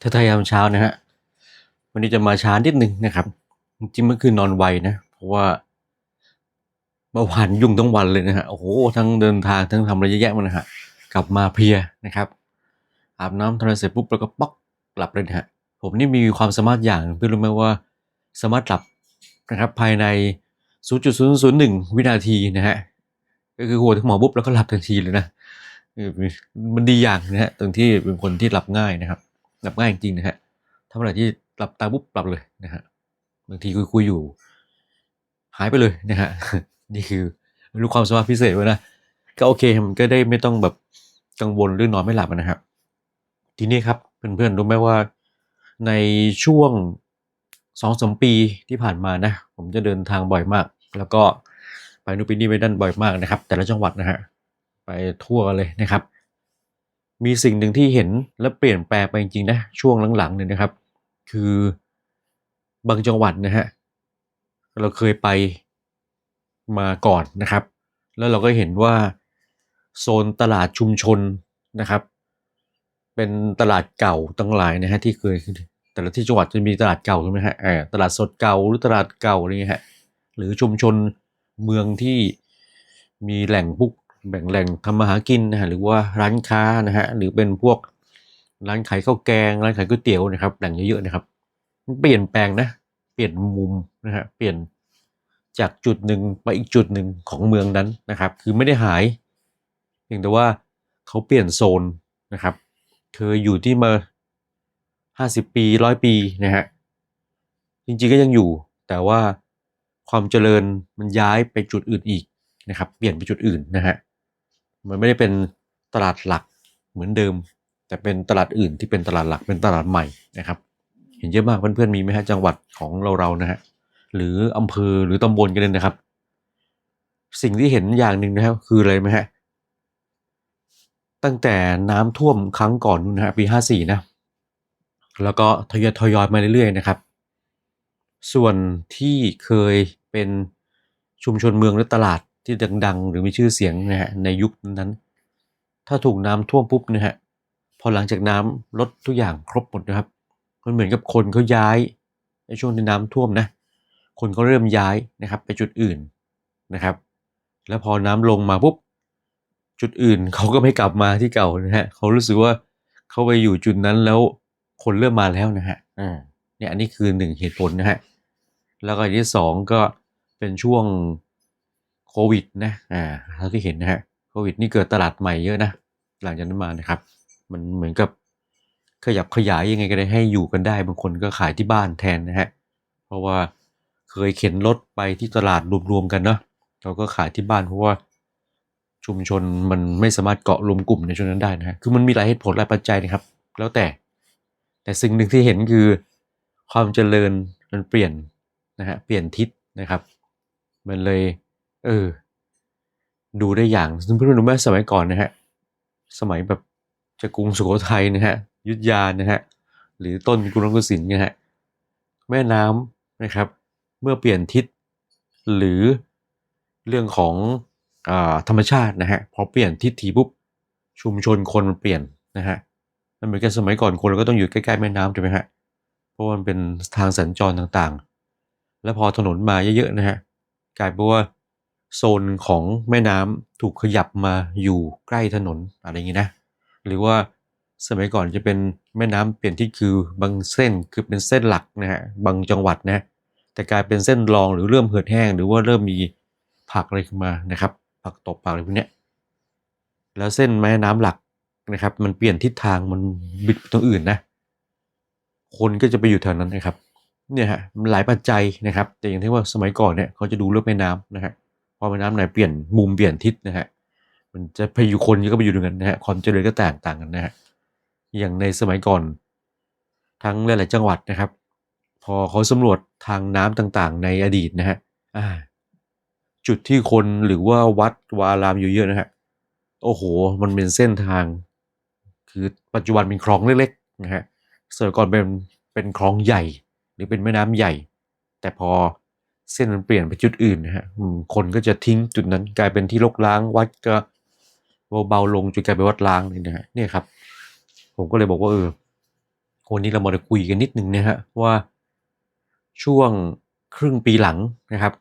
ถ้าทายามเช้านะฮะ วันนี้จะมาช้านิดนึงนะครับ จริงเมื่อคืนนอนไวนะ เพราะว่าเมื่อวานยุ่งทั้งวันเลยนะฮะ โอ้โห ทั้งเดินทางทั้งทำอะไรเยอะแยะมันนะฮะ กลับมาเพลียนะครับ อาบน้ำทำอะไรเสร็จปุ๊บแล้วก็ป๊อกหลับเลยนะฮะ ผมนี่มีความสามารถอย่างเพื่อรู้ไหมว่าสามารถหลับนะครับภายใน 0.001 วินาทีนะฮะ ก็คือหัวถึงหมอปุ๊บแล้วก็หลับทันทีเลยนะ มันดีอย่างนะฮะ ตรงที่เป็นคนที่หลับง่ายนะครับ หลับง่ายจริงๆนะฮะถ้าเมื่อไหร่ที่หลับตาปุ๊บหลับเลยนะฮะบางทีคุยคุยอยู่ หายไปเลยนะฮะนี่คือรู้ความสามารถพิเศษไว้นะก็โอเคมันก็ได้ไม่ต้องแบบกังวลเรื่องนอนไม่หลับนะครับ ทีนี้ครับเพื่อนๆรู้ไหมว่าในช่วงสองสมปีที่ผ่านมานะผมจะเดินทางบ่อยมาก แล้วก็ไปนู่นไปนี่ไปนั่นบ่อยมากนะครับ แต่ละจังหวัดนะฮะไปทั่วเลยนะครับ มีสิ่งหนึ่งที่เห็นและเปลี่ยนแปลงไปจริงๆนะช่วงหลังๆเนี่ยนะครับ คือบางจังหวัดนะฮะเราเคยไปมาก่อนนะครับ แล้วเราก็เห็นว่าโซนตลาดชุมชนนะครับ เป็นตลาดเก่าตั้งหลายนะฮะที่เคยแต่ละที่จังหวัดจะมีตลาดเก่าใช่ไหมฮะเออตลาดสดเก่าหรือตลาดเก่าอะไรเงี้ยฮะหรือชุมชนเมืองที่มีแหล่งพุก แบ่งแหล่งทำมาหากินนะฮะหรือว่าร้านค้านะฮะหรือเป็นพวกร้านขายข้าวแกง ร้านขายก๋วยเตี๋ยวนะครับแหล่งเยอะๆนะครับมันเปลี่ยนแปลงนะเปลี่ยนมุมนะฮะเปลี่ยนจากจุดหนึ่งไปอีกจุดหนึ่งของเมืองนั้นนะครับ คือไม่ได้หายเพียงแต่ว่าเขาเปลี่ยนโซนนะครับเคยอยู่ที่มาห้าสิบปีร้อยปีนะฮะจริงๆก็ยังอยู่ แต่ว่าความเจริญมันย้ายไปจุดอื่นอีกนะครับ เปลี่ยนไปจุดอื่นนะฮะ มันไม่ได้เป็นตลาดหลักเหมือนเดิม แต่เป็นตลาดอื่นที่เป็นตลาดหลักเป็นตลาดใหม่นะครับ เห็นเยอะมากเพื่อนๆมีไหมฮะจังหวัดของเราเราๆนะฮะหรืออำเภอหรือตำบลกันเลยนะครับ สิ่งที่เห็นอย่างหนึ่งนะครับคืออะไรไหมฮะตั้งแต่น้ำท่วมครั้งก่อนนู้นนะฮะปีห้าสี่นะแล้วก็ทยอยทยอยมาเรื่อยๆนะครับ ส่วนที่เคยเป็นชุมชนเมืองหรือตลาด ที่ดังๆ หรือมีชื่อเสียงนะฮะในยุคนั้น ถ้าถูกน้ำท่วมปุ๊บนะฮะพอหลังจากน้ำลดทุกอย่างครบหมดนะครับมันเหมือนกับคนเขาย้ายในช่วงที่น้ำท่วมนะคนเขาเริ่มย้ายนะครับไปจุดอื่นนะครับ แล้วพอน้ำลงมาปุ๊บจุดอื่นเขาก็ไม่กลับมาที่เก่านะฮะเขารู้สึกว่าเขาไปอยู่จุดนั้นแล้วคนเริ่มมาแล้วนะฮะอ่าเนี่ยอันนี้คือหนึ่งเหตุผลนะฮะแล้วก็อันที่สองก็เป็นช่วง โควิดนะอ่าเท่าที่เห็นนะฮะโควิดนี่เกิดตลาดใหม่เยอะนะ หลังจากนั้นมานะครับ มันเหมือนกับขยับขยายยังไงก็ได้ให้อยู่กันได้ บางคนก็ขายที่บ้านแทนนะฮะ เพราะว่าเคยเข็นรถไปที่ตลาดรวมๆกันเนาะเราก็ขายที่บ้านเพราะว่าชุมชนมันไม่สามารถเกาะรวมกลุ่มในช่วงนั้นได้นะฮะคือมันมีหลายเหตุผลหลายปัจจัยนะครับ แล้วแต่ แต่สิ่งหนึ่งที่เห็นคือความเจริญมันเปลี่ยนนะฮะ เปลี่ยนทิศนะครับ มันเลย เออ ดูได้อย่างเพื่อนรู้ไหมสมัยก่อนนะฮะ สมัยแบบจะกรุงสุโขทัยนะฮะ ยุทธยานะฮะ หรือต้นกรุงรัตนโกสินทร์นะฮะ แม่น้ำนะครับ เมื่อเปลี่ยนทิศหรือเรื่องของอธรรมชาตินะฮะ พอเปลี่ยนทิศทีปุ๊บชุมชนคนมันเปลี่ยนนะฮะมันเหมือนกับสมัยก่อนคนเราก็ต้องอยู่ใกล้ๆแม่น้ำถูกไหมฮะ เพราะมันเป็นทางสัญจรต่างๆ แล้วพอถนนมาเยอะๆนะฮะกลายเป็นว่า โซนของแม่น้ำถูกขยับมาอยู่ใกล้ถนนอะไรอย่างงี้นะ หรือว่าสมัยก่อนจะเป็นแม่น้ำเปลี่ยนที่คือบางเส้นคือเป็นเส้นหลักนะฮะบางจังหวัดนะแต่กลายเป็นเส้นรองหรือเริ่มเหือดแห้ง หรือว่าเริ่มมีผักอะไรขึ้นมานะครับ ผักตบผักอะไรพวกเนี้ยแล้วเส้นแม่น้ำหลักนะครับ มันเปลี่ยนทิศทางมันบิดไปตรงอื่นนะ คนก็จะไปอยู่แถวนั้นนะครับเนี่ยฮะมันหลายปัจจัยนะครับ แต่อย่างที่ว่าสมัยก่อนเนี่ยเขาจะดูเรื่องแม่น้ำนะฮะ พอแม่น้ำไหนเปลี่ยนมุมเปลี่ยนทิศนะฮะมันจะไปอยู่คนก็ไปอยู่ตรงนั้นนะฮะความเจริญก็แตกต่างกันนะฮะอย่างในสมัยก่อน ทั้งหลาย ๆ จังหวัดนะครับ พอเขาสำรวจทางน้ำต่างๆ ในอดีตนะฮะจุดที่คนหรือว่าวัดวารามอยู่เยอะนะฮะโอ้โห มันเป็นเส้นทาง คือปัจจุบันเป็นคลองเล็กๆนะฮะสมัยก่อนเป็นเป็นคลองใหญ่ หรือเป็นแม่น้ำใหญ่ แต่พอ เส้นมันเปลี่ยนไปจุดอื่นนะฮะคนก็จะทิ้งจุดนั้นกลายเป็นที่รกร้างวัดก็เบาๆลงจนกลายเป็นวัดร้างเลยนะฮะเนี่ยครับ ผมก็เลยบอกว่าเออวันนี้เรามาคุยกันนิดนึงนะฮะว่าช่วงครึ่งปีหลังนะครับ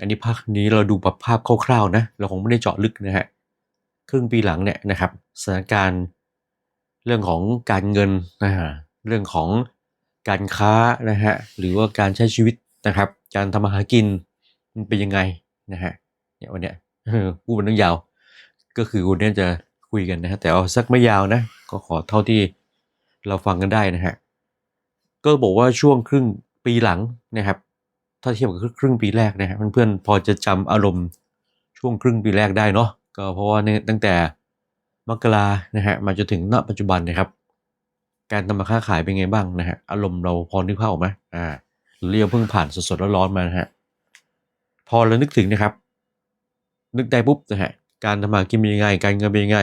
อันนี้ภาคนี้เราดูแบบภาพคร่าวๆนะเราคงไม่ได้เจาะลึกนะฮะครึ่งปีหลังเนี่ยนะครับสถานการณ์เรื่องของการเงินนะฮะเรื่องของการค้านะฮะหรือว่าการใช้ชีวิต นะครับ การทำมาหากินมันเป็นยังไงนะฮะเนี่ยวันเนี้ยพูดมันต้องยาว ก็คือวันนี้จะคุยกันนะฮะแต่เอาสักไม่ยาวนะก็ขอเท่าที่เราฟังกันได้นะฮะก็บอกว่าช่วงครึ่งปีหลังนะครับ ถ้าเทียบกับครึ่งปีแรกนะฮะเพื่อนๆพอจะจำอารมณ์ช่วงครึ่งปีแรกได้เนาะก็เพราะว่าเนี่ยตั้งแต่มกรานะฮะมาจนถึงณปัจจุบันนะครับ การทำมาค้าขายเป็นไงบ้างนะฮะอารมณ์เราพอนึกภาพออกไหมอ่า หรือเราเพิ่งผ่านสดๆร้อนๆมานะฮะ พอเรานึกถึงนะครับ นึกได้ปุ๊บนะฮะ การทำมากินเป็นยังไง การเงินเป็นยังไง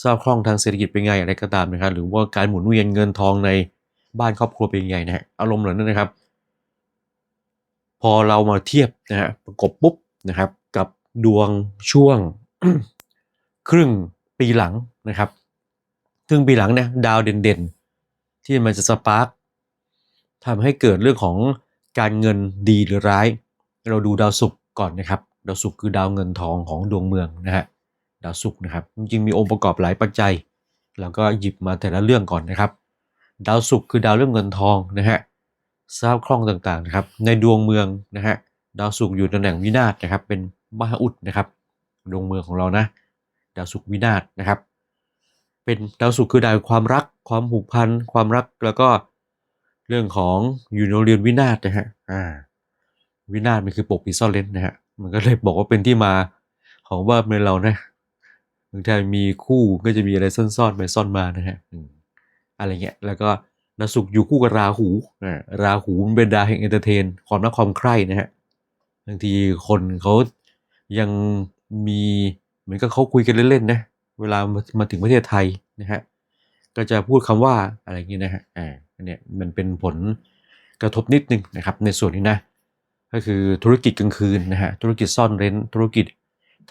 ทราบคล่องทางเศรษฐกิจเป็นไงอะไรก็ตามนะครับ หรือว่าการหมุนเวียนเงินทองในบ้านครอบครัวเป็นยังไงนะฮะ อารมณ์เหล่านั้นนะครับ พอเรามาเทียบนะฮะประกบปุ๊บนะครับ กับดวงช่วง ครึ่งปีหลังนะครับ ครึ่งปีหลังเนี่ยดาวเด่นๆ ที่มันจะสปาร์ก ทำให้เกิดเรื่องของการเงินดีหรือร้าย เราดูดาวศุกร์ก่อนนะครับ ดาวศุกร์คือดาวเงินทองของดวงเมืองนะฮะ ดาวศุกร์นะครับ จริงๆมีองค์ประกอบหลายปัจจัย แล้วก็หยิบมาแต่ละเรื่องก่อนนะครับ ดาวศุกร์คือดาวเรื่องเงินทองนะฮะ ทราบคล่องต่างๆนะครับ ในดวงเมืองนะฮะ ดาวศุกร์อยู่ตำแหน่งวินาศนะครับ เป็นมหาอุดนะครับ ดวงเมืองของเรานะ ดาวศุกร์วินาศนะครับ เป็นดาวศุกร์คือดาวความรัก ความผูกพัน ความรัก แล้วก็เเรื่องของอยู่ในเรียนวินาศนะฮะอ่าวินาศมันคือปกปิซ่อนเร้นนะฮะมันก็เลยบอกว่าเป็นที่มาของว่าเมืองเรานะบางทีมีคู่ก็จะมีอะไรซ่อนๆไปซ่อนมานะฮะอืมอะไรเงี้ยแล้วก็ดาวศุกอยู่คู่กับราหูอ่าราหูมันเป็นดาแห่งเอนเตอร์เทนความรักความใคร่นะฮะบางทีคนเขายังมีเหมือนกับเขาคุยกันเล่นๆนะเวลามาถึงประเทศไทยนะฮะก็จะพูดคำว่าอะไรอย่างนี้นะฮะอ่า เนี้ยมันเป็นผลกระทบนิดนึงนะครับในส่วนนี้นะก็คือธุรกิจกลางคืนนะฮะธุรกิจซ่อนเร้นธุรกิจ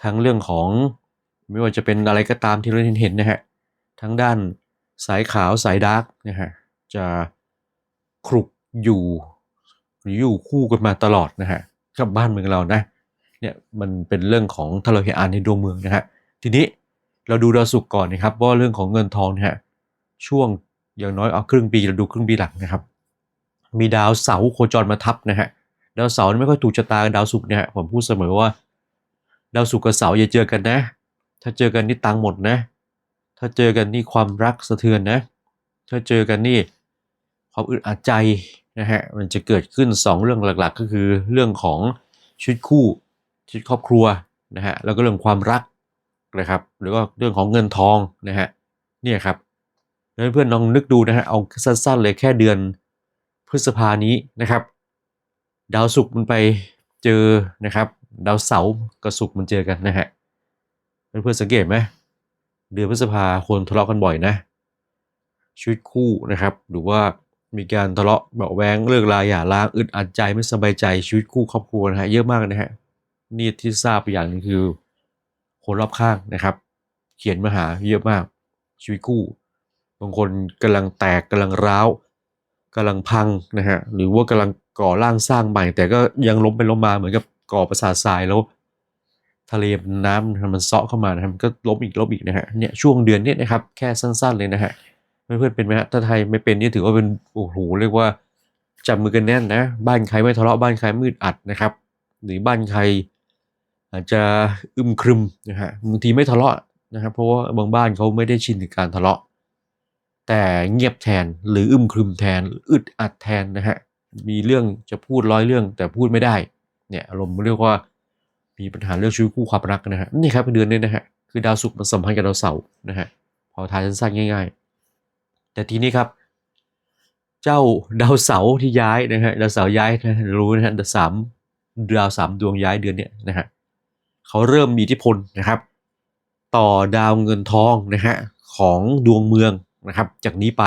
ทั้งเรื่องของไม่ว่าจะเป็นอะไรก็ตามที่เราเห็นเห็นนะฮะทั้งด้านสายขาวสายดาร์กนะฮะจะคลุกอยู่หรืออยู่คู่กันมาตลอดนะฮะกับบ้านเมืองเรานะเนี่ยมันเป็นเรื่องของถ้าเราเห็นอ่านในดวงเมืองนะฮะทีนี้เราดูดาวศุกร์ก่อนนะครับว่าเรื่องของเงินทองนะฮะช่วง อย่างน้อยเอาครึ่งปีเราดูครึ่งปีหลังนะครับ มีดาวเสาโคจรมาทับนะฮะดาวเสาร์นี่ไม่ค่อยถูกชะตากับดาวศุกร์นะฮะผมพูดเสมอว่า ดาวศุกร์กับเสาร์อย่าเจอกันนะ ถ้าเจอกันนี่ตังหมดนะ ถ้าเจอกันนี่ความรักสะเทือนนะ ถ้าเจอกันนี่ความอึดอัดใจนะฮะมันจะเกิดขึ้น 2 เรื่องหลักๆ ก็คือเรื่องของชีวิตคู่ชีวิตครอบครัวนะฮะแล้วก็เรื่องความรักนะครับ หรือว่าเรื่องของเงินทองนะฮะเนี่ยครับ เพื่อนลองนึกดูนะฮะเอาสั้นๆเลยแค่เดือนพฤษภานี้นะครับ ดาวศุกร์มันไปเจอนะครับ ดาวเสาร์กับศุกร์มันเจอกันนะฮะเพื่อนๆสังเกตไหมเดือนพฤษภาคนทะเลาะกันบ่อยนะชีวิตคู่นะครับ หรือว่ามีการทะเลาะเบาแวงเลิกลาหย่าร้างอึดอัดใจไม่สบายใจชีวิตคู่ครอบครัวนะฮะเยอะมากนะฮะนี่ที่ทราบไปอย่างนึงคือ คนรอบข้างนะครับ เขียนมาหาเยอะมากชีวิตคู่ บางคนกำลังแตกกำลังร้าวกำลังพังนะฮะหรือว่ากำลังก่อร่างสร้างใหม่ แต่ก็ยังล้มไปล้มมาเหมือนกับก่อประสาททรายแล้ว ทะเลน้ำมันเซาะเข้ามานะครับมันก็ล้มอีกล้มอีกนะฮะเนี่ยช่วงเดือนนี้นะครับแค่สั้น ๆเลยนะฮะเพื่อนๆเป็นไหมฮะถ้าไทยไม่เป็นนี่ถือว่าเป็นโอ้โหเรียกว่าจับมือกันแน่นนะบ้านใครไม่ทะเลาะบ้านใครมืดอัดนะครับ หรือบ้านใครอาจจะอึมครึมนะฮะบางทีไม่ทะเลาะนะครับเพราะว่าบางบ้านเขาไม่ได้ชินกับการทะเลาะ แต่เงียบแทนหรืออึมครึมแทนอึดอัดแทนนะฮะมีเรื่องจะพูดร้อยเรื่องแต่พูดไม่ได้เนี่ยอารมณ์เรียกว่ามีปัญหาเรื่องชีวิตคู่ความรักนะฮะนี่ครับเดือนนี้นะฮะคือดาวศุกร์มันสัมพันธ์กับดาวเสาร์นะฮะพอทายสั้นๆง่าย ๆ แต่ทีนี้ครับ เจ้าดาวเสาร์ที่ย้ายนะฮะดาวเสาร์ย้ายนะรู้นะฮะดาวสามดาวสามดวงย้ายเดือนเนี้ยนะฮะเขาเริ่มมีอิทธิพลนะครับ ต่อดาวเงินทองนะฮะของดวงเมือง นะครับ จากนี้ไป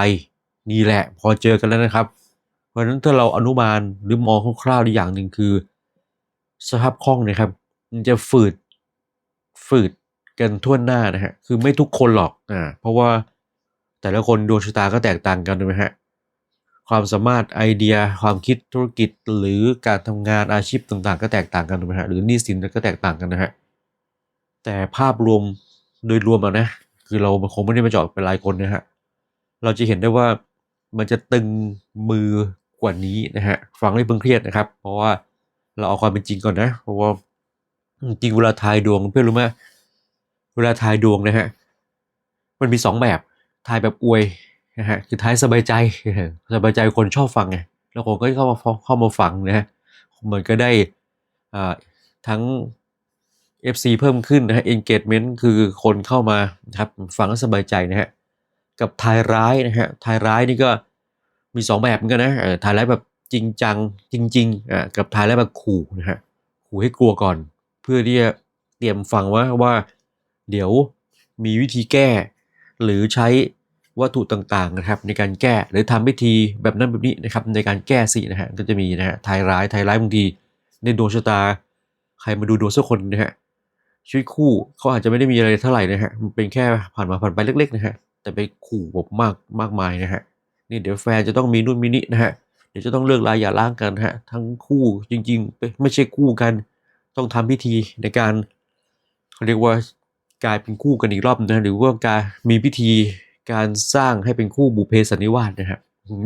นี่แหละพอเจอกันแล้วนะครับ เพราะฉะนั้นถ้าเราอนุมานหรือมองคร่าวๆได้อย่างหนึ่งคือ สภาพคล่องนะครับ มันจะฝืดฝืดกันทั่วหน้านะฮะคือไม่ทุกคนหรอกอ่าเพราะว่าแต่ละคนดวงชะตาก็แตกต่างกันถูกไหมฮะความสามารถไอเดียความคิดธุรกิจหรือการทำงานอาชีพต่างๆ ก็แตกต่างกันถูกไหมฮะหรือนี้สินก็แตกต่างกันนะฮะแต่ภาพรวมโดยรวมแล้วนะ คือเราคงไม่ได้มาจาะเป็นรายคนนะฮะ เราจะเห็นได้ว่ามันจะตึงมือกว่านี้นะฮะฟังไม่เพิ่งเครียดนะครับ เพราะว่าเราเอาความเป็นจริงก่อนนะ เพราะว่าจริงเวลาทายดวงเพื่อนรู้ไหมเวลาทายดวงนะฮะมันมีสองแบบทายแบบอวยนะฮะคือทายสบายใจสบายใจคนชอบฟังไงแล้วคนก็เข้ามาเข้ามาฟังนะฮะมันก็ได้อ่าทั้ง FC เพิ่มขึ้นนะฮะ engagement คือคนเข้ามานะครับฟังแล้วสบายใจนะฮะ กับทายร้ายนะฮะทายร้ายนี่ก็มีสองแบบเหมือนกันนะทายร้ายแบบจริงจังจริงๆอ่ากับทายร้ายแบบขู่นะฮะขู่ให้กลัวก่อน เพื่อที่จะเตรียมฟังว่าว่า เดี๋ยวมีวิธีแก้ หรือใช้วัตถุต่างๆนะครับ ในการแก้หรือทำพิธีแบบนั้นแบบนี้นะครับ ในการแก้สินะฮะก็จะมีนะฮะทายร้ายทายร้ายบางทีในดวงชะตา ใครมาดูดวงสักคนนะฮะชีวิตคู่เขาอาจจะไม่ได้มีอะไรเท่าไหร่นะฮะมันเป็นแค่ผ่านมาผ่านไปเล็กๆนะฮะ แต่ไปขู่แบบมากมากมายนะฮะนี่เดี๋ยวแฟนจะต้องมีนู่นมีนี่นะฮะเดี๋ยวจะต้องเลิกลาอย่าล้างกันฮะทั้งคู่จริงๆ ไม่ใช่คู่กัน ต้องทำพิธีในการเขาเรียกว่ากลายเป็นคู่กันอีกรอบนะหรือว่าการมีพิธีการสร้างให้เป็นคู่บุเพสันนิวาสนะฮะ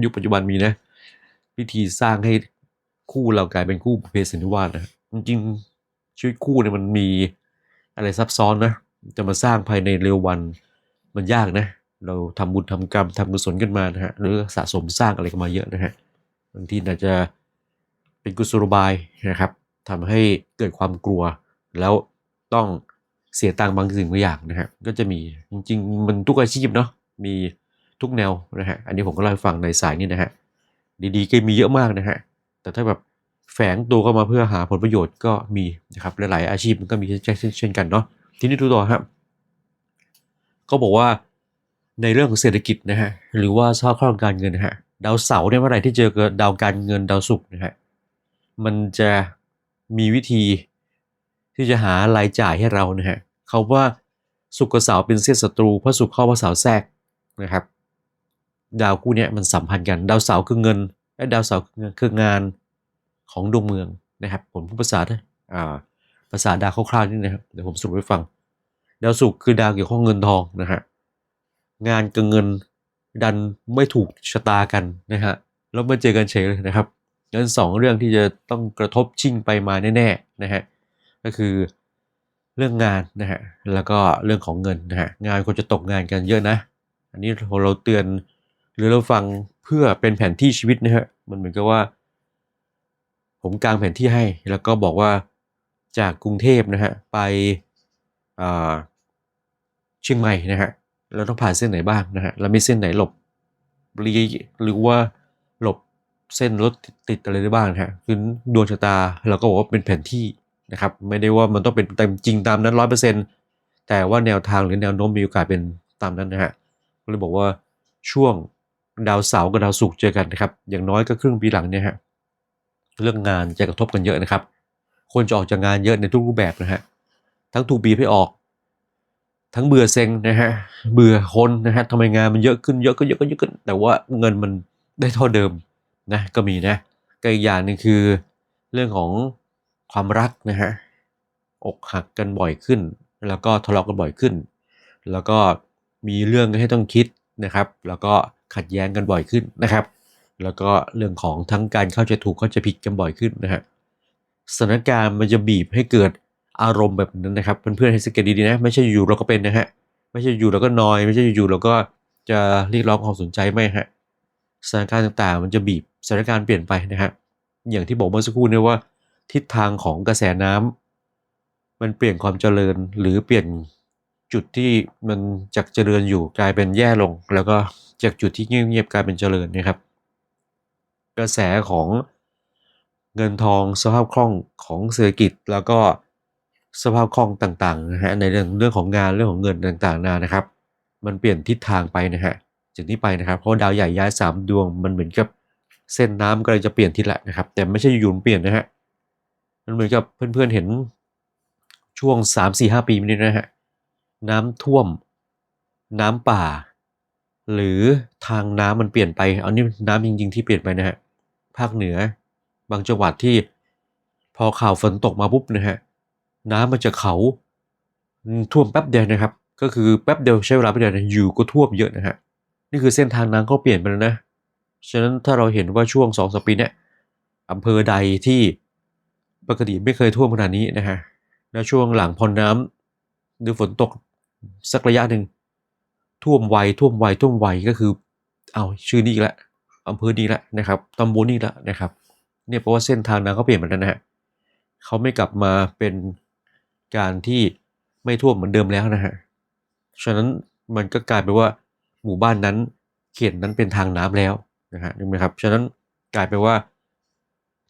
ยุคปัจจุบันมีนะพิธีสร้างให้คู่เรากลายเป็นคู่บุเพสันนิวาสนะจริงๆชีวิตคู่เนี่ยมันมีอะไรซับซ้อนนะจะมาสร้างภายในเร็ววันมันยากนะ เราทำบุญทำกรรมทำกุศลกันมานะฮะหรือสะสมสร้างอะไรกันมาเยอะนะฮะบางทีอาจจะเป็นกุศโลบายนะครับทำให้เกิดความกลัว แล้วต้องเสียตังค์บางสิ่งบางอย่างนะฮะก็จะมีจริงๆ มันทุกอาชีพเนาะมีทุกแนวนะฮะอันนี้ผมก็เล่าให้ฟังในสายนี้นะฮะดีๆก็มีเยอะมากนะฮะแต่ถ้าแบบแฝงตัวเข้ามาเพื่อหาผลประโยชน์ก็มีนะครับหลายๆอาชีพมันก็มีเช่นเช่นกันเนาะทีนี้ดูต่อครับก็บอกว่า ในเรื่องของเศรษฐกิจนะฮะหรือว่าสภาพคล่องการเงินนะฮะดาวเสาร์เนี่ยเมื่อไหร่ที่เจอกับดาวการเงินดาวศุกร์นะฮะมันจะมีวิธีที่จะหารายจ่ายให้เรานะฮะเขาว่าสุกกับเสาร์เป็นเส้นศัตรูเพราะสุกเข้าเพระเสาร์แทรกนะครับ ดาวคู่เนี้ยมันสัมพันธ์กัน ดาวเสาร์คือเงิน และดาวเสาร์คืองานของดวงเมืองนะครับ ผมพูดภาษาอ่าภาษาดาวคร่าวๆนี่นะครับเดี๋ยวผมสรุปให้ฟัง ดาวศุกร์คือดาวเกี่ยวข้องเงินทองนะฮะ งานกับเงินดันไม่ถูกชะตากันนะฮะแล้วมาเจอกันเฉยเลยนะครับงั้นสองเรื่องที่จะต้องกระทบชิงไปมาแน่ๆนะฮะก็คือเรื่องงานนะฮะแล้วก็เรื่องของเงินนะฮะงานคนจะตกงานกันเยอะนะ อันนี้เราเตือนหรือเราฟังเพื่อเป็นแผนที่ชีวิตนะฮะมันเหมือนกับว่า ผมกางแผนที่ให้ แล้วก็บอกว่าจากกรุงเทพนะฮะไปเชียงใหม่นะฮะ เราต้องผ่านเส้นไหนบ้างนะฮะแล้วมีเส้นไหนหลบรีหรือว่าหลบเส้นรถติดอะไรได้บ้างะฮะคือดวงชะตาเราก็บอกว่าเป็นแผนที่นะครับไม่ได้ว่ามันต้องเป็นเต็มจริงตามนั้นร้อยเปอร์เซ็นต์แต่ว่าแนวทางหรือแนวโน้มมีโอกาสเป็นตามนั้นนะฮะก็เลยบอกว่าช่วงดาวเสาร์กับดาวศุกร์เจอกันนะครับอย่างน้อยก็ครึ่งปีหลังเนี่ยฮะเรื่องงานจะกระทบกันเยอะนะครับคนจะออกจากงานเยอะในทุกรูปแบบนะฮะทั้งถูกบีบให้ออก ทั้งเบื่อเซ็งนะฮะเบื่อคนนะฮะทำไมงานมันเยอะขึ้นเยอะก็เยอะก็เยอะขึ้น แต่ว่าเงินมันได้เท่าเดิมนะก็มีนะก็อีกอย่างหนึ่งคือเรื่องของความรักนะฮะอกหักกันบ่อยขึ้น แล้วก็ทะเลาะกันบ่อยขึ้น แล้วก็มีเรื่องให้ต้องคิดนะครับ แล้วก็ขัดแย้งกันบ่อยขึ้นนะครับ แล้วก็เรื่องของทั้งการเข้าใจถูกเข้าใจผิดกันบ่อยขึ้นนะฮะสถานการณ์มันจะบีบให้เกิด อารมณ์แบบนั้นนะครับ เพื่อนๆให้สังเกตดีๆนะ ไม่ใช่อยู่เราก็เป็นนะฮะ ไม่ใช่อยู่เราก็นอย ไม่ใช่อยู่เราก็จะเรียกร้องความสนใจไม่ฮะสถานการณ์ต่างๆ มันจะบีบสถานการณ์เปลี่ยนไปนะฮะอย่างที่บอกเมื่อสักครู่นี้ว่า ทิศทางของกระแสน้ำมันเปลี่ยนความเจริญหรือเปลี่ยนจุดที่มันจากเจริญอยู่กลายเป็นแย่ลง แล้วก็จากจุดที่เงียบๆกลายเป็นเจริญนะครับ กระแสของเงินทองสภาพคล่องของเศรษฐกิจแล้วก็ สภาพคล่องต่างๆนะฮะในเรื่องเรื่องของงานเรื่องของเงินต่างๆนานะครับ มันเปลี่ยนทิศทางไปนะฮะจากนี้ไปนะครับเพราะดาวใหญ่ย้ายสามดวงมันเหมือนกับเส้นน้ำก็เลยจะเปลี่ยนทิศแหละนะครับ แต่ไม่ใช่อยู่ๆเปลี่ยนนะฮะมันเหมือนกับเพื่อนๆเห็นช่วงสามสี่ห้าปีนี้นะฮะน้ำท่วม น้ำป่า หรือทางน้ำมันเปลี่ยนไปเอานี่น้ำจริง ๆ ที่เปลี่ยนไปนะฮะภาคเหนือ บางจังหวัดที่พอข่าวฝนตกมาปุ๊บนะฮะ น้ำมันจะเขาท่วมแป๊บเดียวนะครับ ก็คือแป๊บเดียวใช้เวลาแป๊บเดียวนะอยู่ก็ท่วมเยอะนะฮะนี่คือเส้นทางน้ำเขาเปลี่ยนไปแล้วนะฉะนั้นถ้าเราเห็นว่าช่วงสองสปีเนี้ยอำเภอใดที่ปกติไม่เคยท่วมขนาดนี้นะฮะแล้วช่วงหลังพอน้ำหรือฝนตกสักระยะหนึ่งท่วมไวท่วมไวท่วมไวก็คือ เอาชื่อนี้อีกแล้วอำเภอนี้แล้วนะครับตำบลนี้แล้วนะครับ เนี่ยเพราะว่าเส้นทางน้ำเขาเปลี่ยนไปแล้วนะฮะเขาไม่กลับมาเป็น การที่ไม่ท่วมเหมือนเดิมแล้วนะฮะ ฉะนั้นมันก็กลายเป็นว่าหมู่บ้านนั้นเขตนั้นเป็นทางน้ำแล้วนะฮะเห็นไหมครับ ฉะนั้นกลายเป็นว่า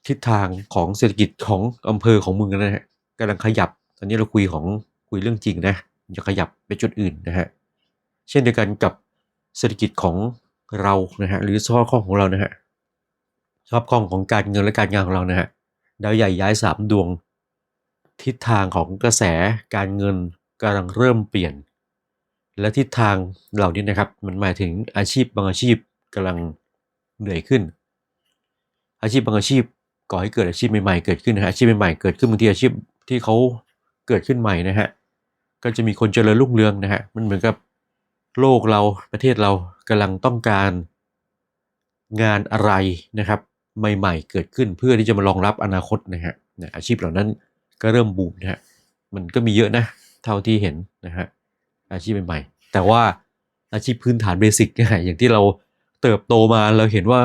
ทิศทางของเศรษฐกิจของอำเภอของเมืองนะฮะกำลังขยับ ตอนนี้เราคุยของคุยเรื่องจริงนะจะขยับไปจุดอื่นนะฮะ เช่นเดียวกันกับเศรษฐกิจของเรานะฮะหรือสภาพคล่องของเรานะฮะสภาพคล่องของการเงินและการงานของเรานะฮะดาวใหญ่ย้ายสามดวง ทิศทางของกระแสการเงินกำลังเริ่มเปลี่ยน และทิศทางเหล่านี้นะครับมันหมายถึงอาชีพบางอาชีพกำลังเหนื่อยขึ้น อาชีพบางอาชีพก่อให้เกิดอาชีพใหม่ๆเกิดขึ้นนะฮะอาชีพใหม่ๆเกิดขึ้นบางทีอาชีพที่เขาเกิดขึ้นใหม่นะฮะก็จะมีคนเจริญรุ่งเรืองนะฮะมันเหมือนกับโลกเราประเทศเรากำลังต้องการงานอะไรนะครับ ใหม่ๆ เกิดขึ้นเพื่อที่จะมารองรับอนาคตนะฮะอาชีพเหล่านั้น ก็เริ่มบูมนะฮะมันก็มีเยอะนะ เท่าที่เห็นนะฮะอาชีพใหม่ๆแต่ว่าอาชีพพื้นฐานเบสิกนะฮะอย่างที่เราเติบโตมาเราเห็นว่า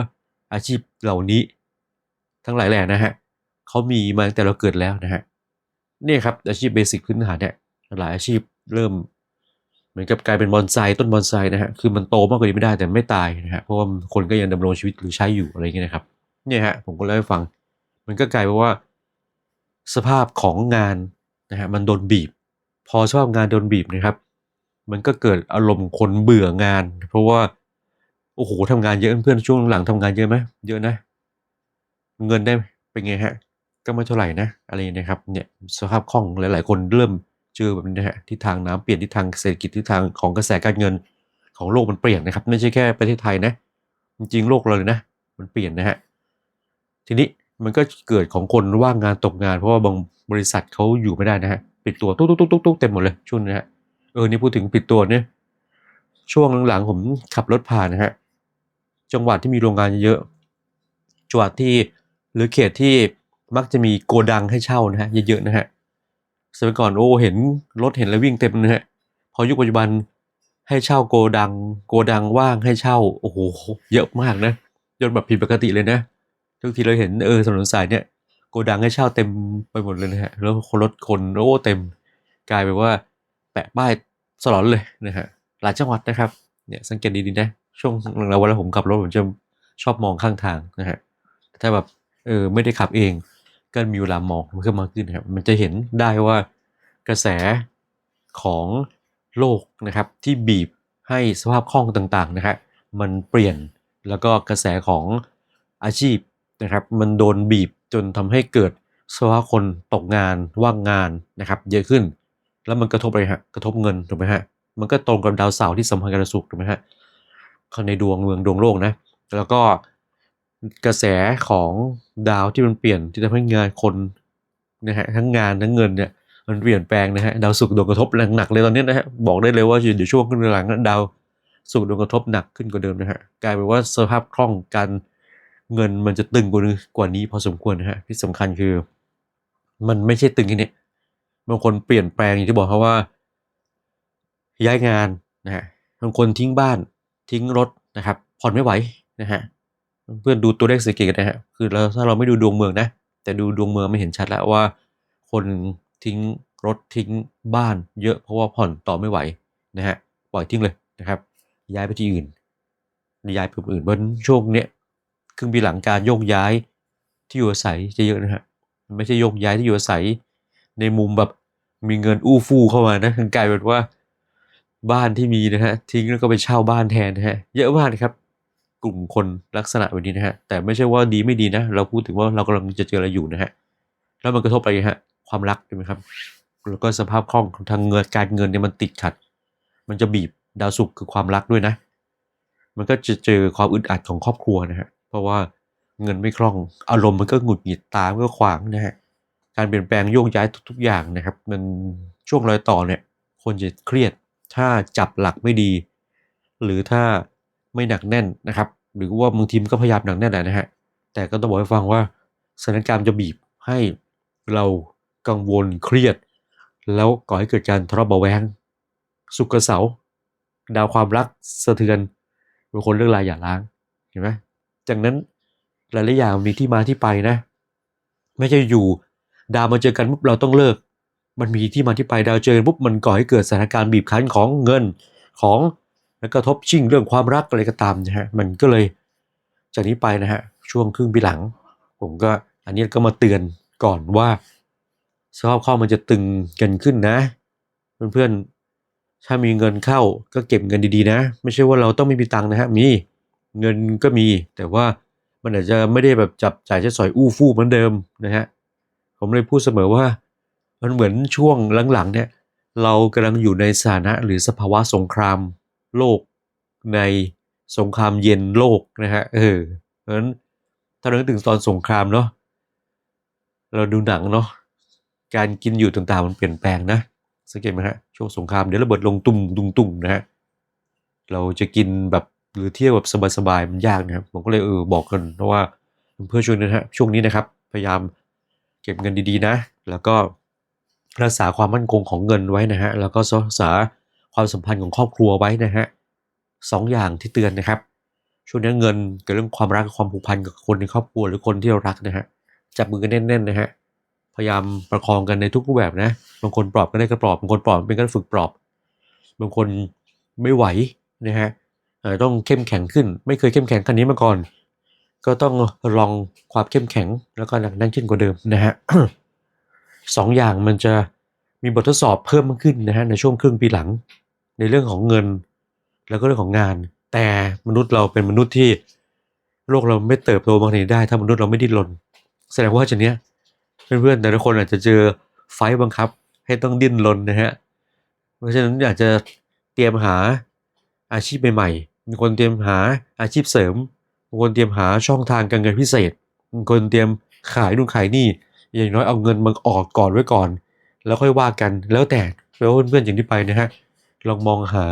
อาชีพเหล่านี้ ทั้งหลายแหล่นะฮะเขามีมาตั้งแต่เราเกิดแล้วนะฮะนี่ครับอาชีพเบสิกพื้นฐานเนี่ยหลายอาชีพเริ่ม เหมือนกับกลายเป็นบอนไซต้นบอนไซนะฮะคือมันโตมากกว่านี้ไม่ได้แต่ไม่ตายนะฮะเพราะว่าคนก็ยังดำรงชีวิตหรือใช้อยู่อะไรเงี้ยนะครับเนี่ยฮะผมก็เล่าให้ฟัง มันก็กลายเป็นว่า สภาพของงานนะฮะมันโดนบีบ พอสภาพงานโดนบีบนะครับ มันก็เกิดอารมณ์คนเบื่องาน เพราะว่าโอ้โหทำงานเยอะเพื่อนช่วงหลังทำงานเยอะไหมเยอะนะ เงินได้เป็นไงฮะก็ไม่เท่าไหร่นะอะไรนะครับเนี่ยสภาพคล่องหลาย ๆ คนเริ่มเจอแบบนี้นะฮะทิศทางน้ำเปลี่ยนทิศทางเศรษฐกิจทิศทางของกระแสการเงินของโลกมันเปลี่ยนนะครับ ไม่ใช่แค่ประเทศไทยนะ จริงๆโลกเราเลยนะ มันเปลี่ยนนะฮะทีนี้ มันก็เกิดของคนว่างงานตกงาน เพราะว่าบางบริษัทเขาอยู่ไม่ได้นะฮะปิดตัวตุ๊กตุ๊กตุ๊กตุ๊กตุ๊กเต็มหมดเลยช่วงนี้ฮะเออนี่พูดถึงปิดตัวเนี่ยช่วงหลังๆผมขับรถผ่านนะฮะจังหวัดที่มีโรงงานเยอะจังหวัดที่หรือเขตที่มักจะมีโกดังให้เช่านะฮะเยอะๆนะฮะสมัยก่อนโอ้เห็นรถเห็นแล้ววิ่งเต็มนะฮะพอยุคปัจจุบันให้เช่าโกดัง โกดังว่างให้เช่าโอ้โหเยอะมากนะจนแบบผิดปกติเลยนะ ทุกทีเราเห็นเออถนนสายเนี่ยโกดังให้เช่าเต็มไปหมดเลยนะฮะแล้วคนรถคนโอ้เต็มกลายเป็นว่าแปะป้ายสลอนเลยนะฮะหลายจังหวัดนะครับเนี่ยสังเกตดีๆนะช่วงหลังๆเวลาผมขับรถผมจะชอบมองข้างทางนะฮะถ้าแบบเออไม่ได้ขับเองก็มีเวลามองมันขึ้นมาขึ้นนะครับมันจะเห็นได้ว่ากระแสของโลกนะครับที่บีบให้สภาพคล่องต่างๆนะฮะมันเปลี่ยนแล้วก็กระแสของอาชีพ นะครับมันโดนบีบจนทำให้เกิดสภาพคนตกงานว่างงานนะครับเยอะขึ้น แล้วมันกระทบอะไรฮะกระทบเงินถูกไหมฮะมันก็ตรงกับดาวเสาร์ที่สัมพันธ์กับดาวศุกร์ถูกไหมฮะข้าในดวงเมืองดวงโลกนะแล้วก็กระแสของดาวที่มันเปลี่ยนที่ทำให้งานคนนะฮะทั้งงานทั้งเงินเนี่ยมันเปลี่ยนแปลงนะฮะดาวศุกร์โดนกระทบหนักๆเลยตอนนี้นะฮะบอกได้เลยว่าอยู่ในช่วงขึ้นหลังๆดาวศุกร์โดนกระทบหนักขึ้นกว่าเดิมนะฮะกลายเป็นว่าสภาพคล่องการ เงินมันจะตึงกว่านี้กว่านี้พอสมควรนะฮะที่สำคัญคือ มันไม่ใช่ตึงแค่นี้บางคนเปลี่ยนแปลงอย่างที่บอกเขาว่า ย้ายงานนะฮะบางคนทิ้งบ้านทิ้งรถนะครับ ผ่อนไม่ไหวนะฮะเพื่อนดูตัวเลขเศรษฐกิจนนะฮะคือเราถ้าเราไม่ดูดวงเมืองนะ แต่ดูดวงเมืองไม่เห็นชัดแล้วว่า คนทิ้งรถทิ้งบ้านเยอะเพราะว่าผ่อนต่อไม่ไหวนะฮะปล่อยทิ้งเลยนะครับ ย้ายไปที่อื่นย้ายไปอื่นบนช่วงเนี้ย ครึ่งปีหลังการโยกย้ายที่อยู่อาศัยจะเยอะนะฮะไม่ใช่โยกย้ายที่อยู่อาศัย ในมุมแบบมีเงินอู้ฟู่เข้ามานะกลายเป็นว่าบ้านที่มีนะฮะทิ้งแล้วก็ไปเช่าบ้านแทนนะฮะเยอะมากนะครับ กลุ่มคนลักษณะแบบนี้นะฮะแต่ไม่ใช่ว่าดีไม่ดีนะ เราพูดถึงว่าเรากำลังจะเจออะไรอยู่นะฮะแล้วมันกระทบอะไรฮะความรักใช่ไหมครับแล้วก็สภาพคล่องทางเงินการเงินเนี่ยมันติดขัด มันจะบีบดาวศุกร์คือความรักด้วยนะ มันก็จะเจอความอึดอัดของครอบครัวนะฮะ ราะว่าเงินไม่คล่องอารมณ์มันก็หงุดหงิดตามก็ขวางนะฮะการเปลี่ยนแปลงโยกย้ายทุก ๆ อย่างนะครับ มันช่วงรอยต่อเนี่ยคนจะเครียดถ้าจับหลักไม่ดี หรือถ้าไม่หนักแน่นนะครับ หรือว่าบางทีมก็พยายามหนักแน่นแหละนะฮะแต่ก็ต้องบอกให้ฟังว่าสถานการณ์จะบีบให้เรากังวลเครียด แล้วก่อให้เกิดการทะเลาะเบาแวงสุกร์เสาดาวความรักสะเทือนบางคนเรื่องลายอย่าล้างเห็นไหม จากนั้นหลายๆอย่างมีที่มาที่ไปนะ ไม่ใช่อยู่ ดาวมาเจอกันปุ๊บเราต้องเลิก มันมีที่มาที่ไปดาวเจอกันปุ๊บมันก่อให้เกิดสถานการณ์บีบคั้นของเงินของแล้วก็ทบชิงเรื่องความรักอะไรก็ตามนะฮะมันก็เลยจากนี้ไปนะฮะช่วงครึ่งปีหลัง ผมก็อันนี้ก็มาเตือนก่อนว่าสภาพคล่องมันจะตึงกันขึ้นนะ เพื่อนๆถ้ามีเงินเข้าก็เก็บเงินดีๆนะ ไม่ใช่ว่าเราต้องไม่มีตังค์นะฮะมี เงินก็มี แต่ว่ามันอาจจะไม่ได้แบบจับจ่ายใช้สอยอู้ฟู่เหมือนเดิมนะฮะผมเลยพูดเสมอว่า มันเหมือนช่วงหลังๆเนี่ยเรากำลังอยู่ในสถานะหรือสภาวะสงครามโลกในสงครามเย็นโลกนะฮะเออเพราะฉะนั้นถ้าเรานึกถึงตอนสงครามเนาะเราดูหนังเนาะการกินอยู่ต่างๆมันเปลี่ยนแปลงนะสังเกตไหมฮะช่วงสงครามเดี๋ยวระเบิดลงตุ่มตุ่มตุ่มนะฮะเราจะกินแบบ หรือเที่ยวแบบสบายๆมันยากนะครับผมก็เลยเออบอกกันเพราะว่าเพื่อช่วงนี้นะฮะช่วงนี้นะครับ พยายามเก็บเงินดีๆนะ แล้วก็รักษาความมั่นคงของเงินไว้นะฮะแล้วก็รักษาความสัมพันธ์ของครอบครัวไว้นะฮะสองอย่างที่เตือนนะครับ ช่วงนี้เงินกับเรื่องความรักความผูกพันกับคนในครอบครัวหรือคนที่เรารักนะฮะจับมือกันแน่นๆนะฮะพยายามประคองกันในทุกรูปแบบนะบางคนปลอบก็ได้ก็ปลอบบางคนปลอบเป็นการฝึกปลอบบางคนไม่ไหวนะฮะ ต้องเข้มแข็งขึ้น ไม่เคยเข้มแข็งขนาดนี้มาก่อน ก็ต้องลองความเข้มแข็งแล้วก็หนักแน่นขึ้นกว่าเดิมนะฮะสองอย่างมันจะมีบททดสอบเพิ่มขึ้นนะฮะในช่วงครึ่งปีหลัง ในเรื่องของเงิน แล้วก็เรื่องของงาน แต่มนุษย์เราเป็นมนุษย์ที่โลกเราไม่เติบโตบางทีได้ ถ้ามนุษย์เราไม่ดิ้นรนแสดงว่าจะเนี้ยเพื่อนๆแต่ละคนอาจจะเจอไฟบังคับ ให้ต้องดิ้นรนนะฮะเพราะฉะนั้นอยากจะเตรียมหาอาชีพใหม่ๆ มีคนเตรียมหาอาชีพเสริมบางคนเตรียมหาช่องทางการเงินพิเศษบางคนเตรียมขายนู่นขายนี่ อย่างน้อยเอาเงินมาออกก่อนไว้ก่อน แล้วค่อยว่ากันแล้วแต่แล้วเพื่อนๆอย่างที่ไปนะฮะลองมองหา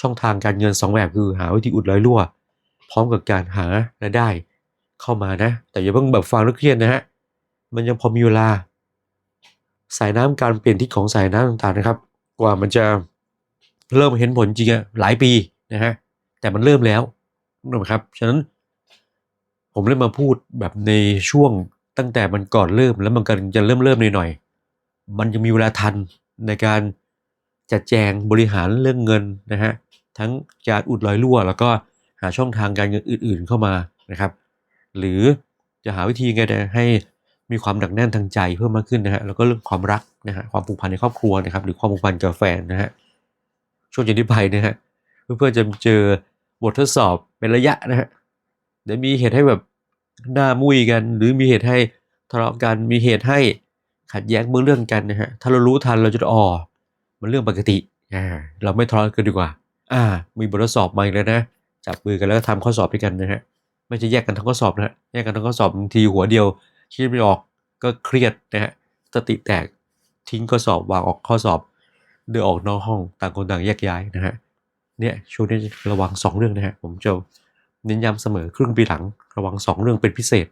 ช่องทางการเงินสองแบบคือหาวิธีอุดรอยรั่ว พร้อมกับการหารายได้เข้ามานะ แต่อย่าเพิ่งแบบฟังแล้วเครียดนะฮะมันยังพอมีเวลา สายน้ำการเปลี่ยนทิศของสายน้ำต่างๆนะครับ กว่ามันจะเริ่มเห็นผลจริงอะหลายปีนะฮะ แต่มันเริ่มแล้วนะครับฉะนั้นผมเริ่มมาพูดแบบในช่วงตั้งแต่มันก่อนเริ่มแล้วมันกำลังจะเริ่มเริ่มหน่อยๆมันยังมีเวลาทันในการจัดแจงบริหารเรื่องเงินนะฮะทั้งการอุดรอยรั่ว แล้วก็หาช่องทางการเงินอื่น ๆเข้ามานะครับ หรือจะหาวิธีไงได้ให้มีความหนักแน่นทางใจเพิ่มมากขึ้นนะฮะแล้วก็เรื่องความรักนะฮะความผูกพันในครอบครัวนะครับ หรือความผูกพันกับแฟนนะฮะช่วงเย็นที่ไปนะฮะ เพื่อนๆจะเจอบททดสอบเป็นระยะนะฮะเดี๋ยวมีเหตุให้แบบหน้ามุยกัน หรือมีเหตุให้ทะเลาะกันมีเหตุให้ขัดแย้งเมื่อเรื่องกันนะฮะถ้าเรารู้ทันเราจะอ๋อมันเรื่องปกติอ่าเราไม่ทะเลาะกันดีกว่า อ่า มีบททดสอบมาอีกแล้วนะจับมือกันแล้วก็ทำข้อสอบด้วยกันนะฮะไม่จะแยกกันทั้งข้อสอบนะฮะแยกกันทั้งข้อสอบบางทีหัวเดียวคิดไม่ออกก็เครียดนะฮะสติแตกทิ้งข้อสอบวางออกข้อสอบเดินออกนอกห้องต่างคนต่างแยกย้ายนะฮะ เนี่ยช่วงนี้ระวังสองเรื่องนะฮะผมจะเน้นย้ำเสมอครึ่งปีหลังระวังสองเรื่องเป็นพิเศษ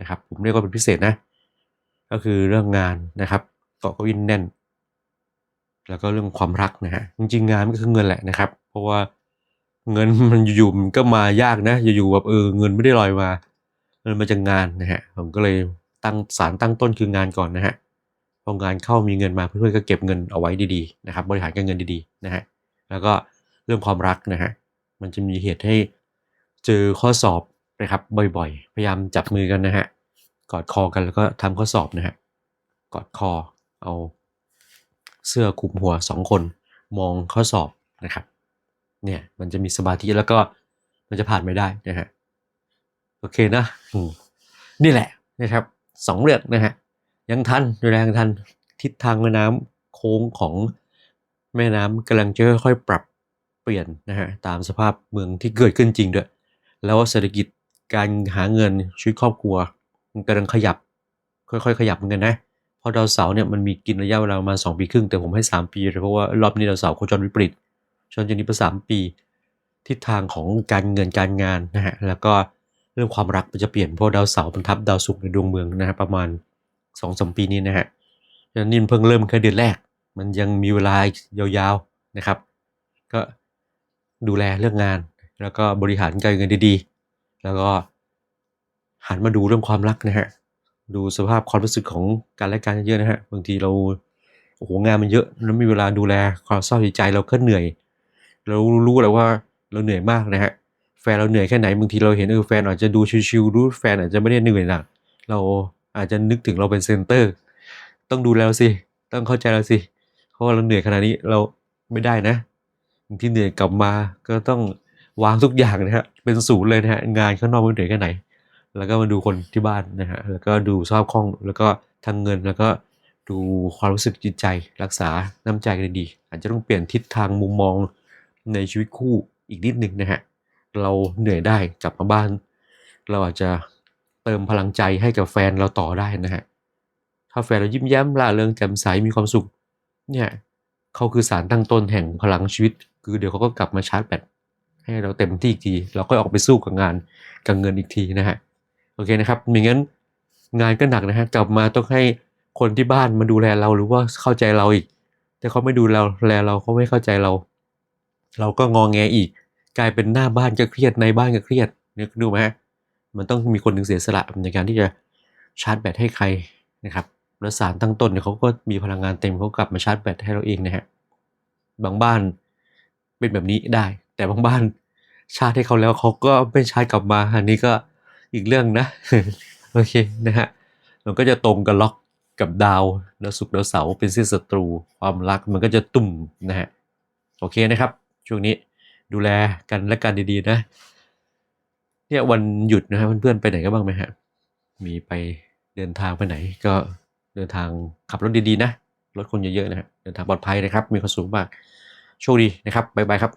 นะครับ ผมเรียกว่าเป็นพิเศษนะ ก็คือเรื่องงานนะครับเกาะเก้าอี้แน่น แล้วก็เรื่องความรักนะฮะจริงๆงานก็คือเงินแหละนะครับ เพราะว่าเงินมันอยู่ๆมันก็มายากนะอยู่ๆแบบเออเงินไม่ได้ลอยมาเงินมาจากงานนะฮะผมก็เลยตั้งสารตั้งต้นคืองานก่อนนะฮะพองานเข้ามีเงินมาเพื่อนๆก็เก็บเงินเอาไว้ดีๆนะครับ บริหารการเงินดีๆนะฮะแล้วก็ เรื่องความรักนะฮะมันจะมีเหตุให้เจอข้อสอบนะครับบ่อยๆ พยายามจับมือกันนะฮะกอดคอกันแล้วก็ทำข้อสอบนะฮะกอดคอเอาเสื้อคลุมหัวสองคนมองข้อสอบนะครับเนี่ยมันจะมีสมาธิแล้วก็มันจะผ่านไม่ได้นะฮะโอเคนะนี่แหละนะครับสองเรื่องนะฮะยังทันดูแลยังทันทิศทางแม่น้ำโค้งของแม่น้ำกำลังจะค่อยๆปรับ ปลี่ยนนะฮะตามสภาพเมืองที่เกิดขึ้นจริงด้วย แล้วเศรษฐกิจการหาเงินชีวิตครอบครัวมันกำลังขยับ ค่อยๆ ขยับเหมือนกันนะพราะดาวเสาร์เนี่ยมันมีกินระยะเวลาประมาณสองปีครึ่ง แต่ผมให้สามปีเลยเพราะว่ารอบนี้ดาวเสาร์โคจรวิปริตชนจะนี้ไปสามปี ทิศทางของการเงินการงานนะฮะแล้วก็เรื่องความรักมันจะเปลี่ยนเพราะดาวเสาร์มันทับดาวศุกร์ในดวงเมืองนะฮะประมาณสองสมปีนี้นะฮะฉะนั้นนี่เพิ่งเริ่มแค่เดือนแรก มันยังมีเวลาอีกยาวๆนะครับ ก็ ดูแลเรื่องงาน แล้วก็บริหารการเงินดีๆ แล้วก็หันมาดูเรื่องความรักนะฮะดูสภาพความรู้สึกของการและการเยอะนะฮะบางทีเราโอ้โหงานมันเยอะแล้วไม่มีเวลาดูแลความเศร้าใจเราก็เหนื่อย เรารู้แล้วว่าเราเหนื่อยมากนะฮะแฟนเราเหนื่อยแค่ไหนบางทีเราเห็นเออแฟนอาจจะดูชิวๆรู้แฟนอาจจะไม่ได้เหนื่อยหนักเราอาจจะนึกถึงเราเป็นเซนเตอร์ ต้องดูแลเราสิ ต้องเข้าใจเราสิเพราะว่าเราเหนื่อยขนาดนี้เราไม่ได้นะ ที่เหนื่อยกลับมาก็ต้องวางทุกอย่างนะฮะเป็นศูนย์เลยนะฮะงานข้างนอกมันเหนื่อยแค่ไหน แล้วก็มาดูคนที่บ้านนะฮะแล้วก็ดูสภาพคล่องแล้วก็ทางเงินแล้วก็ดูความรู้สึกจิตใจ รักษาน้ำใจกันดี อาจจะต้องเปลี่ยนทิศทางมุมมองในชีวิตคู่อีกนิดนึงนะฮะเราเหนื่อยได้กลับมาบ้าน เราอาจจะเติมพลังใจให้กับแฟนเราต่อได้นะฮะถ้าแฟนเรายิ้มแย้มร่าเริงแจ่มใสมีความสุขเนี่ยเขาคือสารตั้งต้นแห่งพลังชีวิต คือเดี๋ยวเขาก็กลับมาชาร์จแบตให้เราเต็มที่อีกที เราก็ออกไปสู้กับงานกับเงินอีกทีนะฮะโอเคนะครับม่งั้นงานก็หนักนะฮะกลับมาต้องให้คนที่บ้านมาดูแลเราหรือว่าเข้าใจเราอีก แต่เขาไม่ดูแลแลเราเขาไม่เข้าใจเรา เราก็งองแงอีก กลายเป็นหน้าบ้านก็เครียดในบ้านก็เครียดเนี่ยดูไหมฮะมันต้องมีคนหนึ่งเสียสละในการที่จะชาร์จแบตให้ใครนะครับแล้วสารตั้งต้นเนี่ยเขาก็มีพลังงานเต็มเขากลับมาชาร์จแบตให้เราเองนะฮะบางบ้าน เป็นแบบนี้ได้ แต่บางบ้านชาร์จให้เขาแล้วเขาก็ไม่ชาร์จกลับมา อันนี้ก็อีกเรื่องนะ โอเคนะฮะมันก็จะตรงกับล็อกกับดาวดาวศุกร์ดาวเสาร์เป็นเส้นศัตรู ความรักมันก็จะตุ่มนะฮะโอเคนะครับ ช่วงนี้ดูแลกันและกันดีๆนะเนี่ยวันหยุดนะฮะเพื่อนๆไปไหนกันบ้างไหมฮะมีไปเดินทางไปไหน ก็เดินทางขับรถดีๆนะรถคนเยอะๆนะฮะเดินทางปลอดภัยนะครับ มีความสุขมาก โชคดีนะครับบ๊ายบายครับ